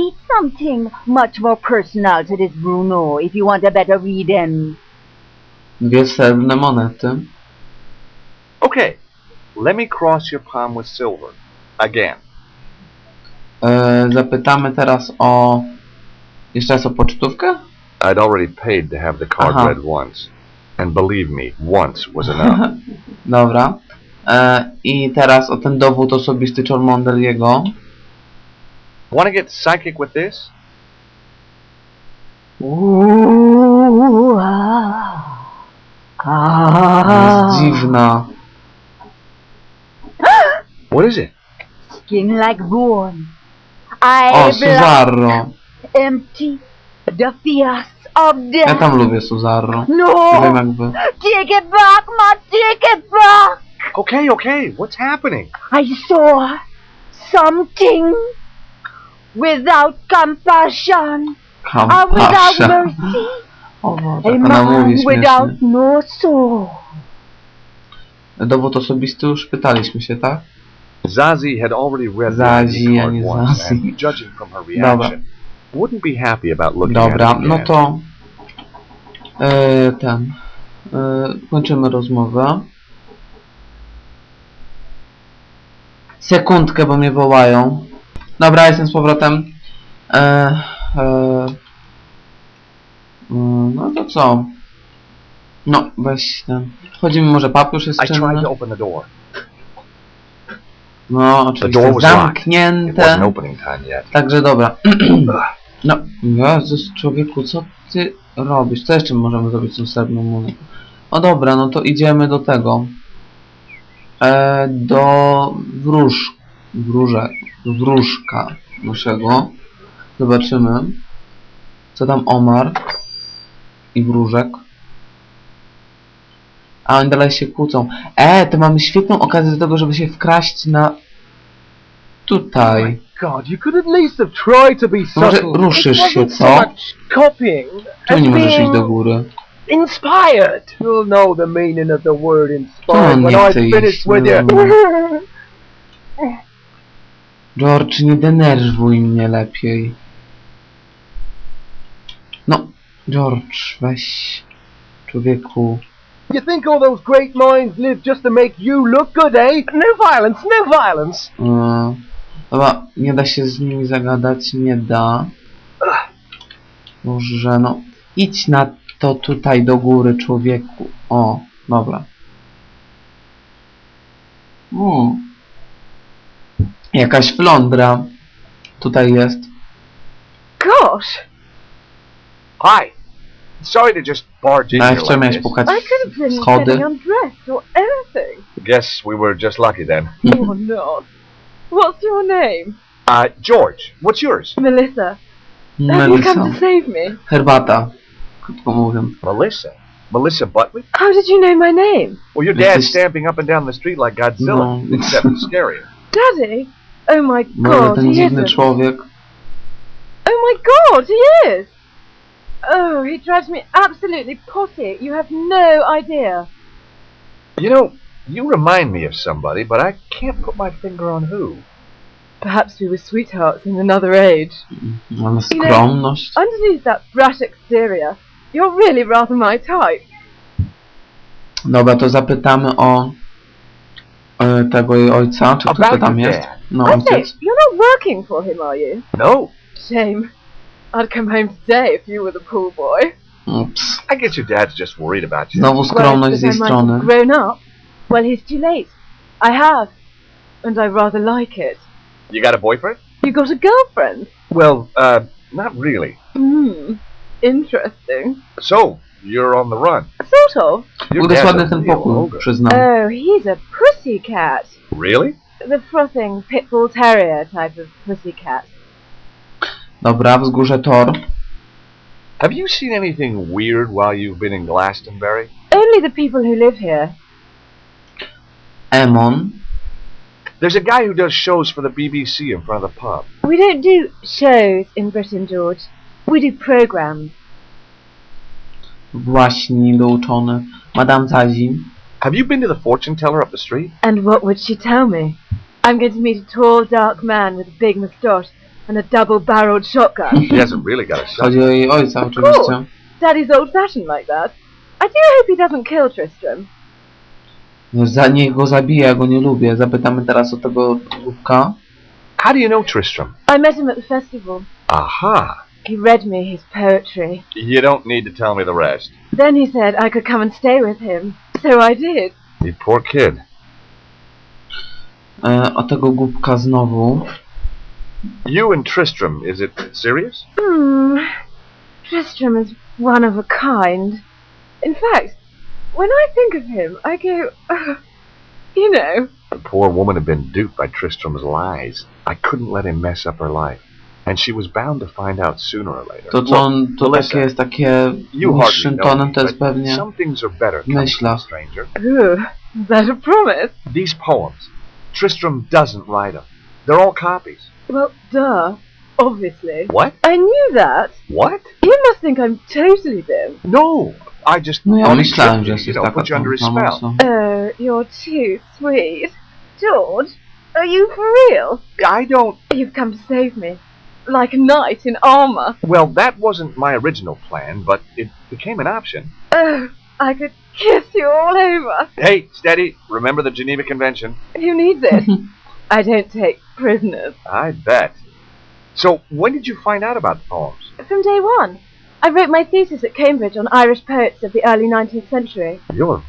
Need something much more personal to this Bruno if you want a better reading. Dwie srebrne monety. Okay, let me cross your palm with silver. Again. E, zapytamy teraz o... Jeszcze raz o pocztówkę? I'd already paid to have the card Aha. read once. And believe me, once was enough. Dobra. E, I teraz o ten dowód osobisty Chormondeliego. Wanna get psychic with this? Ooh, ah, ah. Dziwna. What is it? Skin like bone. O, I blood Suzarro. empty the fears of Ja death. tam lubię Suzarro. Nie wiem No, jak take it back, man, take it back. Okay, okay, what's happening? I saw something without compassion and without mercy. O Boże, A jak ona man mówi without śmiesznie. no soul. Dowód osobisty już pytaliśmy się, tak? Zazie had already read Zazie, the a card nie once, Zazie. and judging from her reaction, wouldn't be happy about looking Dobra, at it no again. to e, ten e, kończymy rozmowę. Sekundkę, bo mnie wołają. Dobra, jestem z powrotem. E, e, mm, no to co? No, weź ten. Chodzimy może papież jest I tried czynny? to open the door. No, door oczywiście was locked. It zamknięte. wasn't opening time yet. Także dobra. No, Jezus, człowieku, co ty robisz? Co jeszcze możemy zrobić z tą srebrną? No dobra, no to idziemy do tego. E, do wróż, wróże, wróżka naszego. Zobaczymy. Co tam Omar i wróżek. A oni dalej się kłócą. E, to mamy świetną okazję do tego, żeby się wkraść na... Tutaj. God, you could at least have tried to be Może subtle. ruszysz It się, wasn't so co? much copying Tu as nie możesz iść being do góry. inspired. You'll know the meaning of the word inspired when nie finished iść. with you. no. George, nie denerwuj mnie lepiej. No, George, weź. Człowieku. You think all those great minds live just to make you look good, eh? No violence, no violence. Yy, dobra, nie da się z nimi zagadać, nie da. Boże, no. Idź na to tutaj do góry, człowieku. O, dobra. Mm. Jakaś flądra. Tutaj jest. Gosh, Hi. Sorry to just barge in A here jeszcze like this. pukać I could have been schody. getting undressed or anything. Guess we were just lucky then. or not. What's your name? Uh, George, what's yours? Melissa. Have you come Melissa. to save me? Herbata. Krótko mówiąc. Melissa. Melissa Butley? How did you know my name? Well, your This dad's is- stamping up and down the street like Godzilla, No. except scarier. Daddy? Oh my god, ten he dziwny isn't. człowiek. Oh my god, he is! Oh, he drives me absolutely potty. You have no idea. You know, you remind me of somebody, but I can't put my finger on who. Perhaps we were sweethearts in another age. Mm-hmm. Mamy skromność. Underneath that brash exterior, you're really rather my type. Dobra, to zapytamy o tego jej ojca, czy kto to About tam your jest? dad. No, I say, ojciec. you're not working for him, are you? No. Shame. I'd come home today if you were the pool boy. Ups. I guess your dad's just worried about you. Znowu skromność z jej Whereas if I might strony. have grown up, well, he's too late. I have, and I rather like it. You got a boyfriend? You got a girlfriend? Well, uh, not really. Hmm. Interesting. So, you're on the run. Sort of. Your Był dość dad's ładny a ten pokój, przyznam. Oh, he's a pussy cat. Really? The frothing pit bull terrier type of pussycat. Dobra, wzgórze Tor. Have you seen anything weird while you've been in Glastonbury? Only the people who live here. Emon. There's a guy who does shows for the BBC in front of the pub. We don't do shows in Britain, George. We do programs. Właśnie douczony. Madame Zazi. Have you been to the fortune teller up the street? And what would she tell me? I'm going to meet a tall, dark man with a big moustache and a double-barreled shotgun. She hasn't really got a son. Chodzi o jej ojca oczywiście. Daddy's old-fashioned like that. I do hope he doesn't kill Tristram. Za niech go zabije, ja go nie lubię. Zapytamy teraz o tego głupka. How do you know Tristram? I met him at the festival. Aha. He read me his poetry. You don't need to tell me the rest. Then he said I could come and stay with him. So I did. You poor kid. E, o tego głupka znowu. You and Tristram, is it serious? Hmm. Tristram is one of a kind. In fact, when I think of him, I go, you know, The poor woman had been duped by Tristram's lies. I couldn't let him mess up her life. And she was bound to find out sooner or later. To co on, to Melissa, takie jest takie you hardly know tonem, me, to jest but pewnie some things are better coming a myśla. stranger. ooh, is that a promise? These poems, Tristram doesn't write them. They're all copies. Well, duh. Obviously. What? I knew that. What? You must think I'm totally dim. No, I just No ja thought it myślałem, should że jesteś know, taka put you under his spell. mocno. Oh, you're too sweet. George, are you for real? I don't. You've come to save me. Like a knight in armor. Well, that wasn't my original plan, but it became an option. Oh, I could kiss you all over. Hey, steady. Remember the Geneva Convention? Who needs it? I don't take prisoners. I bet. So, when did you find out about the poems? From day one. I wrote my thesis at Cambridge on Irish poets of the early 19th century. You're